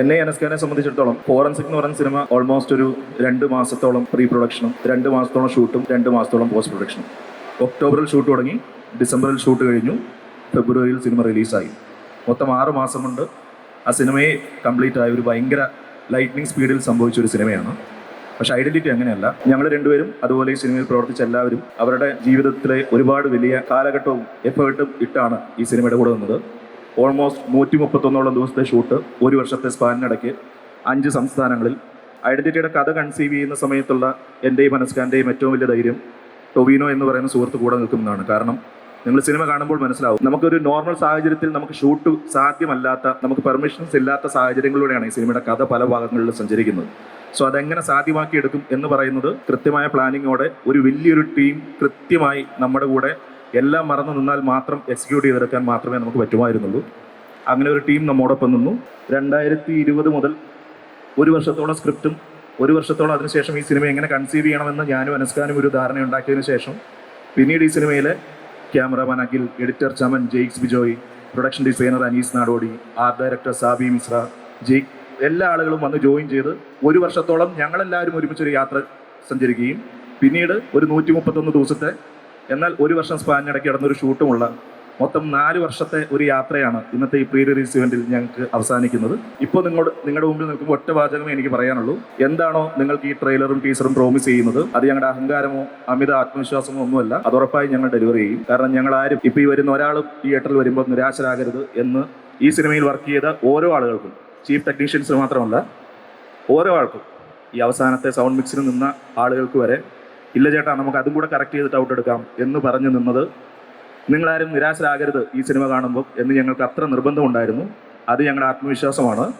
എന്നെ അനസ്കാനെ സംബന്ധിച്ചിടത്തോളം ഫോറൻസിക് എന്ന് പറയുന്ന സിനിമ ഓൾമോസ്റ്റ് ഒരു രണ്ട് മാസത്തോളം പ്രീ പ്രൊഡക്ഷനും രണ്ട് മാസത്തോളം ഷൂട്ടും രണ്ട് മാസത്തോളം പോസ്റ്റ് പ്രൊഡക്ഷനും ഒക്ടോബറിൽ ഷൂട്ട് തുടങ്ങി ഡിസംബറിൽ ഷൂട്ട് കഴിഞ്ഞു ഫെബ്രുവരിയിൽ സിനിമ റിലീസായി മൊത്തം ആറ് മാസം കൊണ്ട് ആ സിനിമയെ കംപ്ലീറ്റ് ആയ ഒരു ഭയങ്കര ലൈറ്റ്നിങ് സ്പീഡിൽ സംഭവിച്ച ഒരു സിനിമയാണ്. പക്ഷെ ഐഡന്റിറ്റി അങ്ങനെയല്ല. ഞങ്ങൾ രണ്ടുപേരും അതുപോലെ ഈ സിനിമയിൽ പ്രവർത്തിച്ച എല്ലാവരും അവരുടെ ജീവിതത്തിലെ ഒരുപാട് വലിയ കാലഘട്ടവും എഫേർട്ടും ഇട്ടാണ് ഈ സിനിമയുടെ കൂടെ നിന്നത്. ഓൾമോസ്റ്റ് നൂറ്റി മുപ്പത്തൊന്നോളം ദിവസത്തെ ഷൂട്ട് ഒരു വർഷത്തെ സ്പാനിനിടയ്ക്ക് അഞ്ച് സംസ്ഥാനങ്ങളിൽ. ഐഡന്റിറ്റിയുടെ കഥ കൺസീവ് ചെയ്യുന്ന സമയത്തുള്ള എന്റെയും മനസ്കാന്റെയും ഏറ്റവും വലിയ ധൈര്യം ടൊവിനോ എന്ന് പറയുന്ന സുഹൃത്ത് കൂടെ നിൽക്കുന്നതാണ്. കാരണം നിങ്ങൾ സിനിമ കാണുമ്പോൾ മനസ്സിലാവും. നമുക്കൊരു നോർമൽ സാഹചര്യത്തിൽ നമുക്ക് ഷൂട്ട് സാധ്യമല്ലാത്ത നമുക്ക് പെർമിഷൻസ് ഇല്ലാത്ത സാഹചര്യങ്ങളിലൂടെയാണ് ഈ സിനിമയുടെ കഥ പല ഭാഗങ്ങളിൽ സഞ്ചരിക്കുന്നത്. സോ അതെങ്ങനെ സാധ്യമാക്കിയെടുക്കും എന്ന് പറയുന്നത് കൃത്യമായ പ്ലാനിങ്ങോടെ ഒരു വലിയൊരു ടീം കൃത്യമായി നമ്മുടെ കൂടെ എല്ലാം മറന്നു നിന്നാൽ മാത്രം എക്സിക്യൂട്ട് ചെയ്തെടുക്കാൻ മാത്രമേ നമുക്ക് പറ്റുമായിരുന്നുള്ളൂ. അങ്ങനെ ഒരു ടീം നമ്മോടൊപ്പം നിന്നു. രണ്ടായിരത്തി ഇരുപത് മുതൽ ഒരു വർഷത്തോളം സ്ക്രിപ്റ്റും ഒരു വർഷത്തോളം അതിനുശേഷം ഈ സിനിമ എങ്ങനെ കൺസീവ് ചെയ്യണമെന്ന് ഞാനും അനസ്കാനും ഒരു ധാരണ ഉണ്ടാക്കിയതിനു ശേഷം പിന്നീട് ഈ സിനിമയിലെ cameraman Akhil editor Chaman Jakes Bejoy production designer Anees നാടോടി ആർട്ട് ഡയറക്ടർ സാബി മിശ്ര ജെയ്ക് എല്ലാ ആളുകളും വന്ന് ജോയിൻ ചെയ്ത് ഒരു വർഷത്തോളം ഞങ്ങളെല്ലാവരും ഒരുമിച്ചൊരു യാത്ര സഞ്ചരിക്കുകയും പിന്നീട് ഒരു നൂറ്റി മുപ്പത്തൊന്ന് ദിവസത്തെ എന്നാൽ ഒരു വർഷം സ്പാനിനിടയ്ക്ക് നടന്നൊരു ഷൂട്ടുമുള്ള മൊത്തം നാല് വർഷത്തെ ഒരു യാത്രയാണ് ഇന്നത്തെ ഈ പ്രീ റിലീസ് ഇവന്റിൽ ഞങ്ങൾക്ക് അവസാനിക്കുന്നത്. ഇപ്പോൾ നിങ്ങളോട് നിങ്ങളുടെ മുമ്പിൽ നിൽക്കുമ്പോൾ ഒറ്റ വാചകമേ എനിക്ക് പറയാനുള്ളൂ. എന്താണോ നിങ്ങൾക്ക് ഈ ട്രെയിലറും ടീസറും പ്രോമിസ് ചെയ്യുന്നത് അത് ഞങ്ങളുടെ അഹങ്കാരമോ അമിത ആത്മവിശ്വാസമോ ഒന്നുമല്ല. അത് ഉറപ്പായി ഞങ്ങൾ ഡെലിവറി ചെയ്യും. കാരണം ഞങ്ങൾ ആരും ഇപ്പോൾ ഈ വരുന്ന ഒരാളും തിയേറ്ററിൽ വരുമ്പോൾ നിരാശരാകരുത് എന്ന് ഈ സിനിമയിൽ വർക്ക് ചെയ്ത ഓരോ ആളുകൾക്കും ചീഫ് ടെക്നീഷ്യൻസ് മാത്രമല്ല ഓരോ ആൾക്കും ഈ അവസാനത്തെ സൗണ്ട് മിക്സിന് നിന്ന ആളുകൾക്ക് വരെ ഇല്ല ചേട്ടാ നമുക്ക് അതും കൂടെ കറക്റ്റ് ചെയ്തിട്ട് ഔട്ട് എടുക്കാം എന്ന് പറഞ്ഞു നിന്നത് നിങ്ങളാരും നിരാശരാകരുത് ഈ സിനിമ കാണുമ്പോൾ എന്ന് ഞങ്ങൾക്ക് അത്ര നിർബന്ധമുണ്ടായിരുന്നു അത് ഞങ്ങളുടെ ആത്മവിശ്വാസമാണ്.